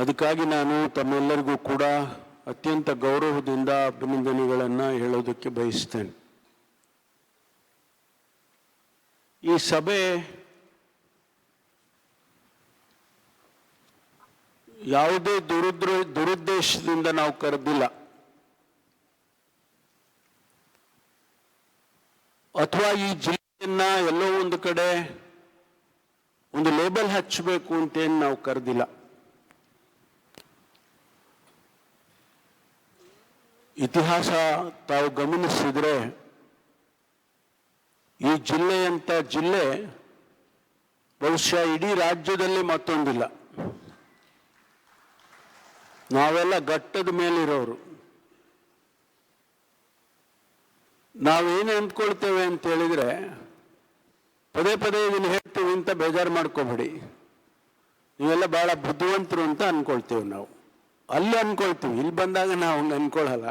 ಅದಕ್ಕಾಗಿ ನಾನು ತಮ್ಮೆಲ್ಲರಿಗೂ ಕೂಡ ಅತ್ಯಂತ ಗೌರವದಿಂದ ಅಭಿನಂದನೆಗಳನ್ನು ಹೇಳೋದಕ್ಕೆ ಬಯಸ್ತೇನೆ. ಈ ಸಭೆ ಯಾವುದೇ ದುರುದ್ರ, ದುರುದ್ದೇಶದಿಂದ ನಾವು ಕರೆದಿಲ್ಲ. ಅಥವಾ ಈ ಜಿಲ್ಲೆಯನ್ನ ಎಲ್ಲೋ ಒಂದು ಕಡೆ ಒಂದು ಲೇಬಲ್ ಹಚ್ಚಬೇಕು ಅಂತೇನು ನಾವು ಕರೆದಿಲ್ಲ. ಇತಿಹಾಸ ತಾವು ಗಮನಿಸಿದ್ರೆ ಈ ಜಿಲ್ಲೆಯಂಥ ಜಿಲ್ಲೆ ಬಹುಶಃ ಇಡೀ ರಾಜ್ಯದಲ್ಲಿ ಮತ್ತೊಂದಿಲ್ಲ. ನಾವೆಲ್ಲ ಘಟ್ಟದ ಮೇಲಿರೋರು. ನಾವೇನು ಅಂದ್ಕೊಳ್ತೇವೆ ಅಂತ ಹೇಳಿದರೆ ಪದೇ ಪದೇ ಇದನ್ನು ಹೇಳ್ತೀವಿ ಅಂತ ಬೇಜಾರು ಮಾಡ್ಕೋಬೇಡಿ. ನೀವೆಲ್ಲ ಭಾಳ ಬುದ್ಧಿವಂತರು ಅಂತ ಅಂದ್ಕೊಳ್ತೇವೆ ನಾವು. ಅಲ್ಲಿ ಅಂದ್ಕೊಳ್ತೀವಿ. ಇಲ್ಲಿ ಬಂದಾಗ ನಾವು ಹಂಗೆ ಅನ್ಕೊಳ್ಳಲ್ಲ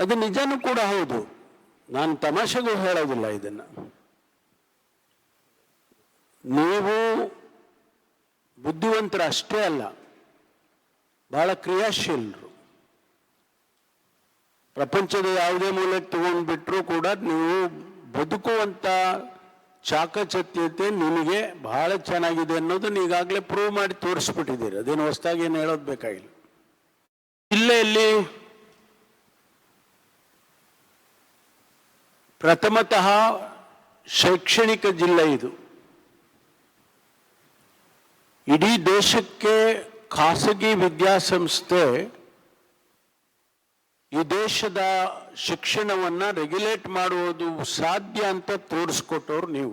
ಅದು ನಿಜನೂ ಕೂಡ ಹೌದು. ನಾನು ತಮಾಷೆಗೂ ಹೇಳೋದಿಲ್ಲ ಇದನ್ನು. ನೀವು ಬುದ್ಧಿವಂತರ ಅಷ್ಟೇ ಅಲ್ಲ, ಬಹಳ ಕ್ರಿಯಾಶೀಲರು. ಪ್ರಪಂಚದ ಯಾವುದೇ ಮೂಲಕ್ಕೆ ತಗೊಂಡ್ಬಿಟ್ರು ಕೂಡ ನೀವು ಬದುಕುವಂಥ ಚಾಕಚತ್ಯತೆ ನಿಮಗೆ ಬಹಳ ಚೆನ್ನಾಗಿದೆ ಅನ್ನೋದನ್ನ ಈಗಾಗಲೇ ಪ್ರೂವ್ ಮಾಡಿ ತೋರಿಸ್ಬಿಟ್ಟಿದ್ದೀರಿ. ಅದೇನು ಹೊಸದಾಗಿ ಏನು ಹೇಳೋದು ಬೇಕಾಗಿಲ್ಲ. ಜಿಲ್ಲೆಯಲ್ಲಿ ಪ್ರಥಮತಃ ಶೈಕ್ಷಣಿಕ ಜಿಲ್ಲೆ ಇದು. ಇಡೀ ದೇಶಕ್ಕೆ ಖಾಸಗಿ ವಿದ್ಯಾಸಂಸ್ಥೆ ಈ ದೇಶದ ಶಿಕ್ಷಣವನ್ನ ರೆಗ್ಯುಲೇಟ್ ಮಾಡುವುದು ಸಾಧ್ಯ ಅಂತ ತೋರಿಸ್ಕೊಟ್ಟವ್ರು ನೀವು.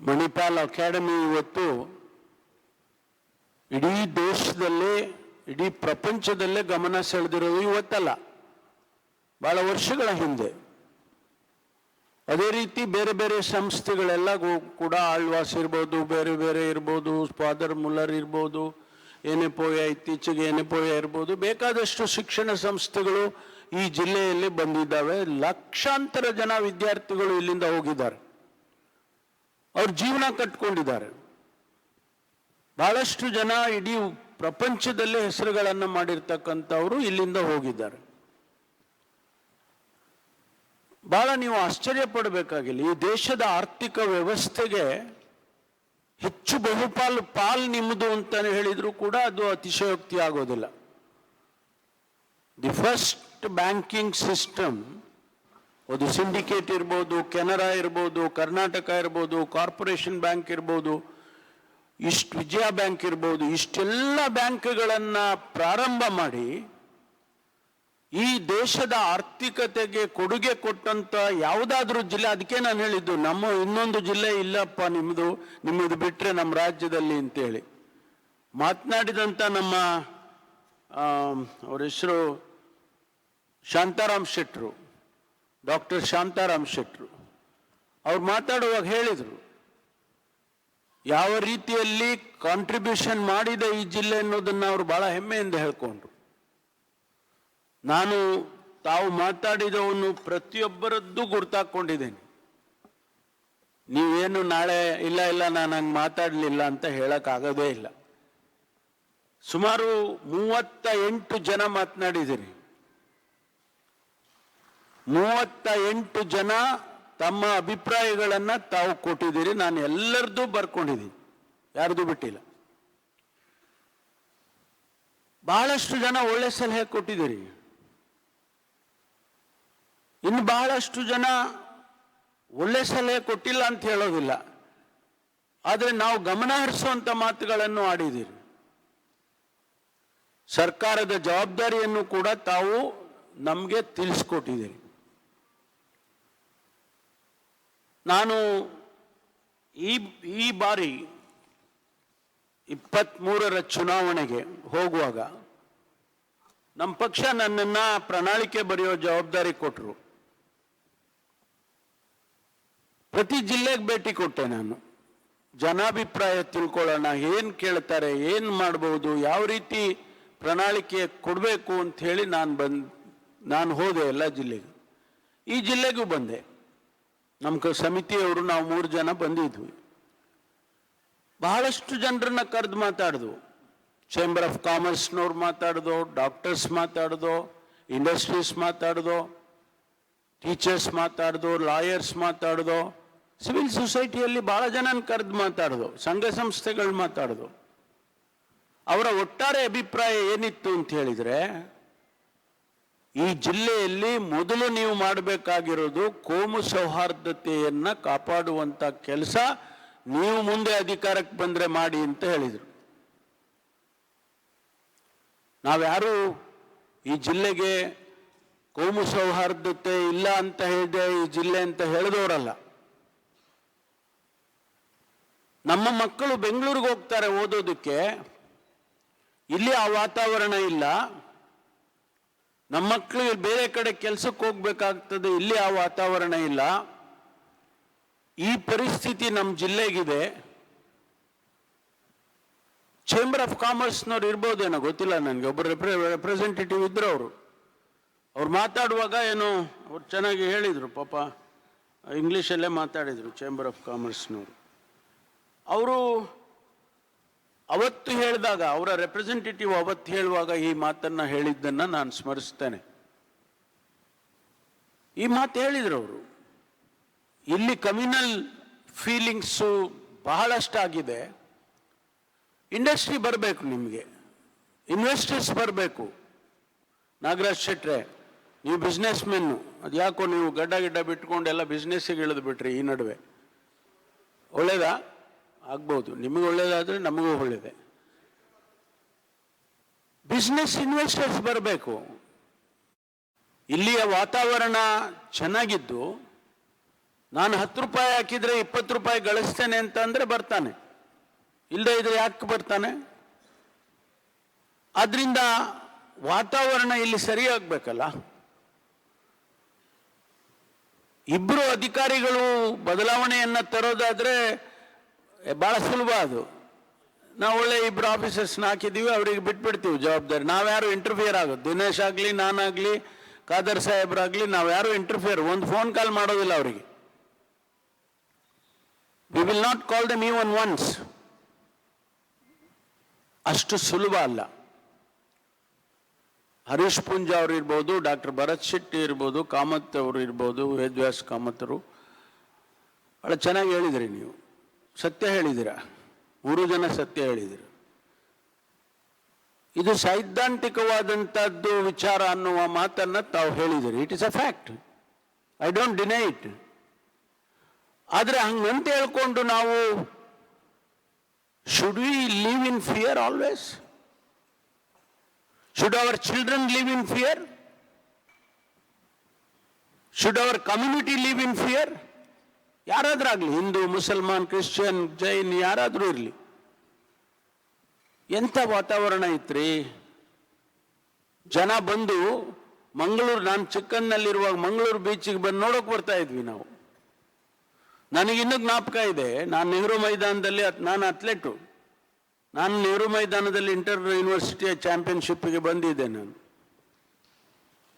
ಮಣಿಪಾಲ್ ಅಕಾಡೆಮಿ ಇವತ್ತು ಇಡೀ ದೇಶದಲ್ಲೇ, ಇಡೀ ಪ್ರಪಂಚದಲ್ಲೇ ಗಮನ ಸೆಳೆದಿರೋದು ಇವತ್ತಲ್ಲ. ಬಹಳ ವರ್ಷಗಳ ಹಿಂದೆ. ಅದೇ ರೀತಿ ಬೇರೆ ಬೇರೆ ಸಂಸ್ಥೆಗಳೆಲ್ಲ ಕೂಡ ಆಳ್ವಾಸ್ ಇರ್ಬೋದು, ಬೇರೆ ಬೇರೆ ಇರ್ಬೋದು, ಫಾದರ್ ಮುಲ್ಲರ್ ಇರ್ಬೋದು ಎನೆಪೋಯ ಇತ್ತೀಚೆಗೆ ಎನೆಪೋಯ ಇರ್ಬೋದು, ಬೇಕಾದಷ್ಟು ಶಿಕ್ಷಣ ಸಂಸ್ಥೆಗಳು ಈ ಜಿಲ್ಲೆಯಲ್ಲಿ ಬಂದಿದ್ದಾವೆ. ಲಕ್ಷಾಂತರ ಜನ ವಿದ್ಯಾರ್ಥಿಗಳು ಇಲ್ಲಿಂದ ಹೋಗಿದ್ದಾರೆ. ಅವ್ರ ಜೀವನ ಕಟ್ಕೊಂಡಿದ್ದಾರೆ. ಬಹಳಷ್ಟು ಜನ ಇಡೀ ಪ್ರಪಂಚದಲ್ಲೇ ಹೆಸರುಗಳನ್ನು ಮಾಡಿರ್ತಕ್ಕಂಥವರು ಇಲ್ಲಿಂದ ಹೋಗಿದ್ದಾರೆ. ಬಹಳ ನೀವು ಆಶ್ಚರ್ಯ ಪಡಬೇಕಾಗಿಲ್ಲ. ಈ ದೇಶದ ಆರ್ಥಿಕ ವ್ಯವಸ್ಥೆಗೆ ಹೆಚ್ಚು ಬಹುಪಾಲು ಪಾಲ್ ನಿಮ್ಮದು ಅಂತಾನೆ ಹೇಳಿದ್ರು ಕೂಡ ಅದು ಅತಿಶಯೋಕ್ತಿ ಆಗೋದಿಲ್ಲ. ದಿ ಫಸ್ಟ್ ಬ್ಯಾಂಕಿಂಗ್ ಸಿಸ್ಟಮ್ ಅದು ಸಿಂಡಿಕೇಟ್ ಇರ್ಬೋದು, ಕೆನರಾ ಇರ್ಬೋದು, ಕರ್ನಾಟಕ ಇರ್ಬೋದು ಕಾರ್ಪೊರೇಷನ್ ಬ್ಯಾಂಕ್ ಇರ್ಬೋದು ಇಷ್ಟು ವಿಜಯ ಬ್ಯಾಂಕ್ ಇರ್ಬೋದು, ಇಷ್ಟೆಲ್ಲ ಬ್ಯಾಂಕ್ಗಳನ್ನು ಪ್ರಾರಂಭ ಮಾಡಿ ಈ ದೇಶದ ಆರ್ಥಿಕತೆಗೆ ಕೊಡುಗೆ ಕೊಟ್ಟಂತ ಯಾವುದಾದ್ರೂ ಜಿಲ್ಲೆ, ಅದಕ್ಕೆ ನಾನು ಹೇಳಿದ್ದು, ನಮ್ಮ ಇನ್ನೊಂದು ಜಿಲ್ಲೆ ಇಲ್ಲಪ್ಪ ನಿಮ್ಮದು ನಿಮ್ಮದು ಬಿಟ್ಟರೆ ನಮ್ಮ ರಾಜ್ಯದಲ್ಲಿ ಅಂತೇಳಿ. ಮಾತನಾಡಿದಂಥ ನಮ್ಮ ಅವ್ರ ಹೆಸರು ಶಾಂತಾರಾಮ್ ಶೆಟ್ರು, ಡಾಕ್ಟರ್ ಶಾಂತಾರಾಮ್ ಶೆಟ್ರು. ಅವ್ರು ಮಾತಾಡುವಾಗ ಹೇಳಿದರು, ಯಾವ ರೀತಿಯಲ್ಲಿ ಕಾಂಟ್ರಿಬ್ಯೂಷನ್ ಮಾಡಿದೆ ಈ ಜಿಲ್ಲೆ ಅನ್ನೋದನ್ನು ಅವರು ಬಹಳ ಹೆಮ್ಮೆಯಿಂದ ಹೇಳ್ಕೊಂಡ್ರು. ನಾನು ತಾವು ಮಾತಾಡಿದವನು ಪ್ರತಿಯೊಬ್ಬರದ್ದು ಗುರ್ತಾಕೊಂಡಿದ್ದೇನೆ ನೀವೇನು ನಾಳೆ ಇಲ್ಲ ಇಲ್ಲ, ನಾನು ಹಂಗೆ ಮಾತಾಡಲಿಲ್ಲ ಅಂತ ಹೇಳೋಕ್ಕಾಗೋದೇ ಇಲ್ಲ. ಸುಮಾರು ಮೂವತ್ತ ಎಂಟು ಜನ ಮಾತನಾಡಿದಿರಿ. ಮೂವತ್ತ ಎಂಟು ಜನ ತಮ್ಮ ಅಭಿಪ್ರಾಯಗಳನ್ನು ತಾವು ಕೊಟ್ಟಿದ್ದೀರಿ, ನಾನು ಎಲ್ಲರದ್ದು ಬರ್ಕೊಂಡಿದ್ದೀನಿ. ಯಾರ್ದು ಬಿಟ್ಟಿಲ್ಲ. ಬಹಳಷ್ಟು ಜನ ಒಳ್ಳೆ ಸಲಹೆ ಕೊಟ್ಟಿದ್ದೀರಿ. ಇನ್ನು ಬಹಳಷ್ಟು ಜನ ಒಳ್ಳೆ ಸಲಹೆ ಕೊಟ್ಟಿಲ್ಲ ಅಂತ ಹೇಳೋದಿಲ್ಲ. ಆದರೆ ನಾವು ಗಮನ ಹರಿಸುವಂಥ ಮಾತುಗಳನ್ನು ಆಡಿದ್ದೀರಿ. ಸರ್ಕಾರದ ಜವಾಬ್ದಾರಿಯನ್ನು ಕೂಡ ತಾವು ನಮಗೆ ತಿಳಿಸ್ಕೊಟ್ಟಿದ್ದೀರಿ. ನಾನು ಈ ಈ ಬಾರಿ ಇಪ್ಪತ್ತ್ಮೂರರ ಚುನಾವಣೆಗೆ ಹೋಗುವಾಗ ನಮ್ಮ ಪಕ್ಷ ನನ್ನನ್ನು ಪ್ರಣಾಳಿಕೆ ಬರೆಯೋ ಜವಾಬ್ದಾರಿ ಕೊಟ್ಟರು ಪ್ರತಿ ಜಿಲ್ಲೆಗೆ ಭೇಟಿ ಕೊಟ್ಟೆ ನಾನು. ಜನಾಭಿಪ್ರಾಯ ತಿಳ್ಕೊಳ್ಳೋಣ, ಏನು ಕೇಳ್ತಾರೆ, ಏನು ಮಾಡ್ಬೋದು, ಯಾವ ರೀತಿ ಪ್ರಣಾಳಿಕೆ ಕೊಡಬೇಕು ಅಂತ ಹೇಳಿ ನಾನು ಬಂದ್, ನಾನು ಹೋದೆ ಎಲ್ಲ ಜಿಲ್ಲೆಗೆ. ಈ ಜಿಲ್ಲೆಗೂ ಬಂದೆ. ನಮ್ಮ ಸಮಿತಿಯವರು ನಾವು ಮೂರು ಜನ ಬಂದಿದ್ವಿ. ಬಹಳಷ್ಟು ಜನರನ್ನ ಕರೆದು ಮಾತಾಡಿದ್ವು. ಚೇಂಬರ್ ಆಫ್ ಕಾಮರ್ಸ್ನವ್ರು ಮಾತಾಡಿದ್ವು ಡಾಕ್ಟರ್ಸ್ ಮಾತಾಡಿದ್ವು ಇಂಡಸ್ಟ್ರೀಸ್ ಮಾತಾಡಿದ್ವು ಟೀಚರ್ಸ್ ಮಾತಾಡಿದ್ವು ಲಾಯರ್ಸ್ ಮಾತಾಡ್ದು. ಸಿವಿಲ್ ಸೊಸೈಟಿಯಲ್ಲಿ ಬಹಳ ಜನನ ಕರೆದು ಮಾತಾಡೋದು, ಸಂಘ ಸಂಸ್ಥೆಗಳು ಮಾತಾಡೋದು. ಅವರ ಒಟ್ಟಾರೆ ಅಭಿಪ್ರಾಯ ಏನಿತ್ತು ಅಂತ ಹೇಳಿದ್ರೆ, ಈ ಜಿಲ್ಲೆಯಲ್ಲಿ ಮೊದಲು ನೀವು ಮಾಡಬೇಕಾಗಿರೋದು ಕೋಮು ಸೌಹಾರ್ದತೆಯನ್ನು ಕಾಪಾಡುವಂತ ಕೆಲಸ ನೀವು ಮುಂದೆ ಅಧಿಕಾರಕ್ಕೆ ಬಂದ್ರೆ ಮಾಡಿ ಅಂತ ಹೇಳಿದರು. ನಾವ್ಯಾರು ಈ ಜಿಲ್ಲೆಗೆ ಕೋಮು ಸೌಹಾರ್ದತೆ ಇಲ್ಲ ಅಂತ ಹೇಳಿದೆ ಈ ಜಿಲ್ಲೆ ಅಂತ ಹೇಳಿದವರಲ್ಲ. ನಮ್ಮ ಮಕ್ಕಳು ಬೆಂಗಳೂರಿಗೆ ಹೋಗ್ತಾರೆ ಓದೋದಕ್ಕೆ. ಇಲ್ಲಿ ಆ ವಾತಾವರಣ ಇಲ್ಲ. ನಮ್ಮ ಮಕ್ಕಳು ಬೇರೆ ಕಡೆ ಕೆಲಸಕ್ಕೆ ಹೋಗ್ಬೇಕಾಗ್ತದೆ, ಇಲ್ಲಿ ಆ ವಾತಾವರಣ ಇಲ್ಲ. ಈ ಪರಿಸ್ಥಿತಿ ನಮ್ಮ ಜಿಲ್ಲೆಗಿದೆ. ಚೇಂಬರ್ ಆಫ್ ಕಾಮರ್ಸ್ನವ್ರು ಇರ್ಬೋದೇನೋ ಗೊತ್ತಿಲ್ಲ ನನಗೆ ಒಬ್ಬರು ರೆಪ್ರೆಸೆಂಟೇಟಿವ್ ಇದ್ರು ಅವರು. ಅವ್ರು ಮಾತಾಡುವಾಗ ಏನೋ ಅವ್ರು ಚೆನ್ನಾಗಿ ಹೇಳಿದರು, ಪಾಪ ಇಂಗ್ಲೀಷಲ್ಲೇ ಮಾತಾಡಿದರು ಚೇಂಬರ್ ಆಫ್ ಕಾಮರ್ಸ್ನವರು ಅವರು ಅವತ್ತು ಹೇಳಿದಾಗ, ಅವರ ರೆಪ್ರೆಸೆಂಟೇಟಿವ್ ಅವತ್ತು ಹೇಳುವಾಗ ಈ ಮಾತನ್ನ ಹೇಳಿದ್ದನ್ನ ನಾನು ಸ್ಮರಿಸ್ತೇನೆ. ಈ ಮಾತು ಹೇಳಿದ್ರು ಅವರು. ಇಲ್ಲಿ ಕಮ್ಯುನಲ್ ಫೀಲಿಂಗ್ಸು ಬಹಳಷ್ಟಾಗಿದೆ. ಇಂಡಸ್ಟ್ರಿ ಬರಬೇಕು ನಿಮಗೆ. ಇನ್ವೆಸ್ಟರ್ಸ್ ಬರಬೇಕು. ನಾಗರಾಜ್ ಶೆಟ್ರೆ, ನೀವು ಬಿಸ್ನೆಸ್ ಮೆನ್ನು ಅದು ಯಾಕೋ ನೀವು ಗಡ್ಡ ಗಿಡ್ಡ ಬಿಟ್ಕೊಂಡು ಎಲ್ಲ ಬಿಸ್ನೆಸ್ಸಿಗೆ ಇಳಿದು ಬಿಟ್ರಿ ಈ ನಡುವೆ. ಒಳ್ಳೇದಾ? ಆಗ್ಬೋದು. ನಿಮಗೆ ಒಳ್ಳೆಯದಾದರೆ ನಮಗೂ ಒಳ್ಳೆಯದೆ ಬಿಸ್ನೆಸ್ ಇನ್ವೆಸ್ಟರ್ಸ್ ಬರಬೇಕು. ಇಲ್ಲಿಯ ವಾತಾವರಣ ಚೆನ್ನಾಗಿದ್ದು, ನಾನು ಹತ್ತು ರೂಪಾಯಿ ಹಾಕಿದ್ರೆ ಇಪ್ಪತ್ತು ರೂಪಾಯಿ ಗಳಿಸ್ತೇನೆ ಅಂತ ಬರ್ತಾನೆ. ಇಲ್ಲದೆ ಇದ್ರೆ ಯಾಕೆ ಬರ್ತಾನೆ? ಆದ್ರಿಂದ ವಾತಾವರಣ ಇಲ್ಲಿ ಸರಿಯಾಗಬೇಕಲ್ಲ? ಇಬ್ಬರು ಅಧಿಕಾರಿಗಳು ಬದಲಾವಣೆಯನ್ನ ತರೋದಾದ್ರೆ ಬಹಳ ಸುಲಭ ಅದು. ನಾವು ಒಳ್ಳೆ ಇಬ್ಬರು ಆಫೀಸರ್ಸ್ನ ಹಾಕಿದ್ದೀವಿ, ಅವರಿಗೆ ಬಿಟ್ಬಿಡ್ತೀವಿ ಜವಾಬ್ದಾರಿ. ನಾವ್ಯಾರು ಇಂಟರ್ಫಿಯರ್ ಆಗೋದು ದಿನೇಶ್ ಆಗಲಿ ನಾನಾಗಲಿ ಖಾದರ್ ಸಾಹೇಬ್ರಾಗಲಿ ನಾವು ಯಾರು ಇಂಟರ್ಫಿಯರ್ ಒಂದು ಫೋನ್ ಕಾಲ್ ಮಾಡೋದಿಲ್ಲ ಅವರಿಗೆ. We will not call them even once ಅಷ್ಟು ಸುಲಭ ಅಲ್ಲ. ಹರೀಶ್ ಪುಂಜ ಅವರು ಇರ್ಬೋದು, ಡಾಕ್ಟರ್ ಭರತ್ ಶೆಟ್ಟಿ ಇರ್ಬೋದು, ಕಾಮತ್ ಅವರು ಇರ್ಬೋದು, ವೇದ್ವ್ಯಾಸ್ ಕಾಮತ್ತರು ಭಾಳ ಚೆನ್ನಾಗಿ ಹೇಳಿದ್ರಿ ನೀವು. ಸತ್ಯ ಹೇಳಿದಿರ? ಮೂರು ಜನ ಸತ್ಯ ಹೇಳಿದಿರ? ಇದು ಸೈದ್ಧಾಂತಿಕವಾದಂಥದ್ದು ವಿಚಾರ ಅನ್ನುವ ಮಾತನ್ನ ತಾವು ಹೇಳಿದಿರಿ. It is a fact I don't deny it ಆದರೆ ಹಂಗಂತ ಹೇಳ್ಕೊಂಡು ನಾವು should we live in fear always should our children live in fear should our community live in fear ಯಾರಾದ್ರಾಗ್ಲಿ, Hindu, ಮುಸಲ್ಮಾನ್, ಕ್ರಿಶ್ಚಿಯನ್, ಜೈನ್, ಯಾರಾದರೂ ಇರಲಿ. ಎಂಥ ವಾತಾವರಣ ಇತ್ರಿ? ಜನ ಬಂದು ಮಂಗಳೂರು, ನಾನು ಚಿಕ್ಕನ್ನಲ್ಲಿರುವಾಗ ಮಂಗಳೂರು ಬೀಚಿಗೆ ಬಂದು ನೋಡೋಕೆ ಬರ್ತಾ ಇದ್ವಿ ನಾವು. ನನಗಿನ್ನೂ ಜ್ಞಾಪಕ ಇದೆ, ನಾನು ನೆಹರು ಮೈದಾನದಲ್ಲಿ ನಾನು ಅಥ್ಲೆಟು. ನಾನು ನೆಹರು ಮೈದಾನದಲ್ಲಿ ಇಂಟರ್ ಯೂನಿವರ್ಸಿಟಿಯ ಚಾಂಪಿಯನ್ಶಿಪ್ಗೆ ಬಂದಿದ್ದೆ ನಾನು.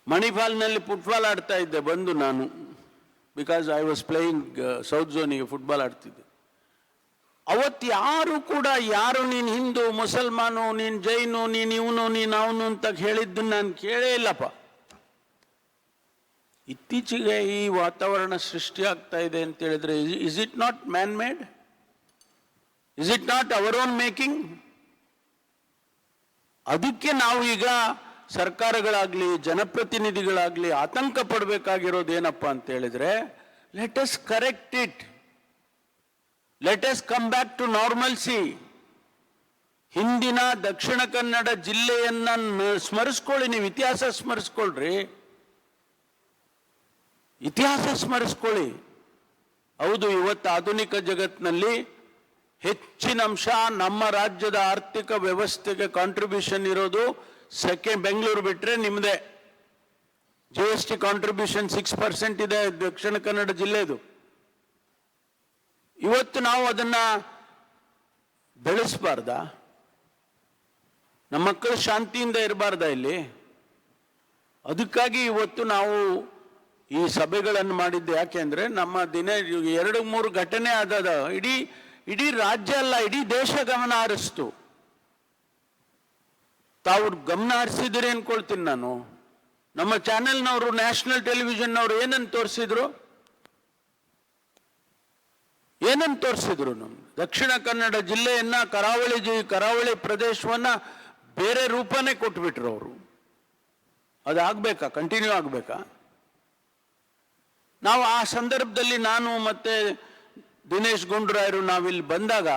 ಮಣಿಪಾಲ್ನಲ್ಲಿ ಫುಟ್ಬಾಲ್ ಆಡ್ತಾ ಇದ್ದೆ, ಬಂದು ನಾನು. Because I was playing south ಝೋನಿಗೆ football ಆಡ್ತಿದ್ದೆ. ಅವತ್ತು ಯಾರು ಕೂಡ, ಯಾರು ನೀನು ಹಿಂದೂ, ಮುಸಲ್ಮಾನು, ನೀನು ಜೈನು, ನೀನು ಇವನು, ನೀನು ಅವನು ಅಂತ ಹೇಳಿದ್ದನ್ನು ನಾನು ಕೇಳೇ ಇಲ್ಲಪ್ಪ. ಇತ್ತೀಚೆಗೆ ಈ ವಾತಾವರಣ ಸೃಷ್ಟಿಯಾಗ್ತಾ ಇದೆ ಅಂತ ಹೇಳಿದ್ರೆ is it not man made is it not our own making ಅದಕ್ಕೆ ನಾವು ಈಗ ಸರ್ಕಾರಗಳಾಗ್ಲಿ, ಜನಪ್ರತಿನಿಧಿಗಳಾಗ್ಲಿ ಆತಂಕ ಪಡಬೇಕಾಗಿರೋದು ಏನಪ್ಪ ಅಂತ ಹೇಳಿದ್ರೆ let correct it let us come back to normalcy ಹಿಂದಿನ ದಕ್ಷಿಣ ಕನ್ನಡ ಜಿಲ್ಲೆಯನ್ನ ಸ್ಮರಿಸ್ಕೊಳ್ಳಿ, ನೀವು ಇತಿಹಾಸ ಸ್ಮರಿಸ್ಕೊಳ್ರಿ. ಇತಿಹಾಸ ಸ್ಮರಿಸ್ಕೊಳ್ಳಿ. ಹೌದು, ಇವತ್ತು ಆಧುನಿಕ ಜಗತ್ತಿನಲ್ಲಿ ಹೆಚ್ಚಿನ ಅಂಶ ನಮ್ಮ ರಾಜ್ಯದ ಆರ್ಥಿಕ ವ್ಯವಸ್ಥೆಗೆ ಕಾಂಟ್ರಿಬ್ಯೂಷನ್ ಇರೋದು ಸೆಕೆಂಡ್ ಬೆಂಗಳೂರು ಬಿಟ್ಟರೆ ನಿಮ್ಮದೇ G S T contribution six percent ಇದೆ ದಕ್ಷಿಣ ಕನ್ನಡ ಜಿಲ್ಲೆದು. ಇವತ್ತು ನಾವು ಅದನ್ನ ಬೆಳೆಸಬಾರ್ದ? ನಮ್ಮ ಮಕ್ಕಳು ಶಾಂತಿಯಿಂದ ಇರಬಾರ್ದ ಇಲ್ಲಿ? ಅದಕ್ಕಾಗಿ ಇವತ್ತು ನಾವು ಈ ಸಭೆಗಳನ್ನು ಮಾಡಿದ್ದು ಯಾಕೆಂದ್ರೆ ನಮ್ಮ ದಿನ ಎರಡು ಮೂರು ಘಟನೆ ಆದದ. ಇಡೀ ಇಡೀ ರಾಜ್ಯ ಅಲ್ಲ, ಇಡೀ ದೇಶ ಗಮನ ಹರಿಸ್ತು. ತಾವು ಗಮನ ಹರಿಸಿದಿರಿ ಅನ್ಕೊಳ್ತೀನಿ ನಾನು. ನಮ್ಮ ಚಾನೆಲ್ನವರು, ನ್ಯಾಷನಲ್ ಟೆಲಿವಿಷನ್ನವರು ಏನನ್ನು ತೋರಿಸಿದ್ರು? ಏನನ್ನು ತೋರಿಸಿದ್ರು ನಮ್ಗೆ ದಕ್ಷಿಣ ಕನ್ನಡ ಜಿಲ್ಲೆಯನ್ನ, ಕರಾವಳಿ ಜಿ, ಕರಾವಳಿ ಪ್ರದೇಶವನ್ನ ಬೇರೆ ರೂಪನೇ ಕೊಟ್ಬಿಟ್ರು ಅವರು. ಅದಾಗಬೇಕಾ? ಕಂಟಿನ್ಯೂ ಆಗಬೇಕಾ? ನಾವು ಆ ಸಂದರ್ಭದಲ್ಲಿ ನಾನು ಮತ್ತೆ ದಿನೇಶ್ ಗುಂಡ್ರಾಯರು ನಾವಿಲ್ಲಿ ಬಂದಾಗ,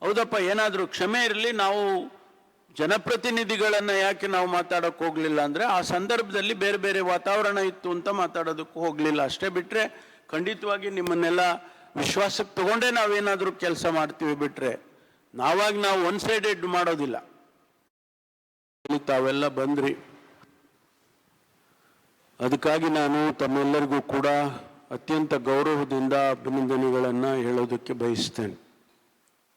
ಹೌದಪ್ಪ, ಏನಾದರೂ ಕ್ಷಮೆ ಇರಲಿ, ನಾವು ಜನಪ್ರತಿನಿಧಿಗಳನ್ನ ಯಾಕೆ ನಾವು ಮಾತಾಡೋಕೆ ಹೋಗಲಿಲ್ಲ ಅಂದ್ರೆ ಆ ಸಂದರ್ಭದಲ್ಲಿ ಬೇರೆ ಬೇರೆ ವಾತಾವರಣ ಇತ್ತು ಅಂತ ಮಾತಾಡೋದಕ್ಕೂ ಹೋಗಲಿಲ್ಲ. ಅಷ್ಟೇ ಬಿಟ್ರೆ ಖಂಡಿತವಾಗಿ ನಿಮ್ಮನ್ನೆಲ್ಲ ವಿಶ್ವಾಸಕ್ಕೆ ತಗೊಂಡೇ ನಾವೇನಾದರೂ ಕೆಲಸ ಮಾಡ್ತೀವಿ ಬಿಟ್ರೆ ನಾವಾಗ ನಾವು ಒನ್ ಸೈಡೆಡ್ ಮಾಡೋದಿಲ್ಲ. ತಾವೆಲ್ಲ ಬಂದ್ರಿ. ಅದಕ್ಕಾಗಿ ನಾನು ತಮ್ಮೆಲ್ಲರಿಗೂ ಕೂಡ ಅತ್ಯಂತ ಗೌರವದಿಂದ ಅಭಿನಂದನೆಗಳನ್ನು ಹೇಳೋದಕ್ಕೆ ಬಯಸ್ತೇನೆ.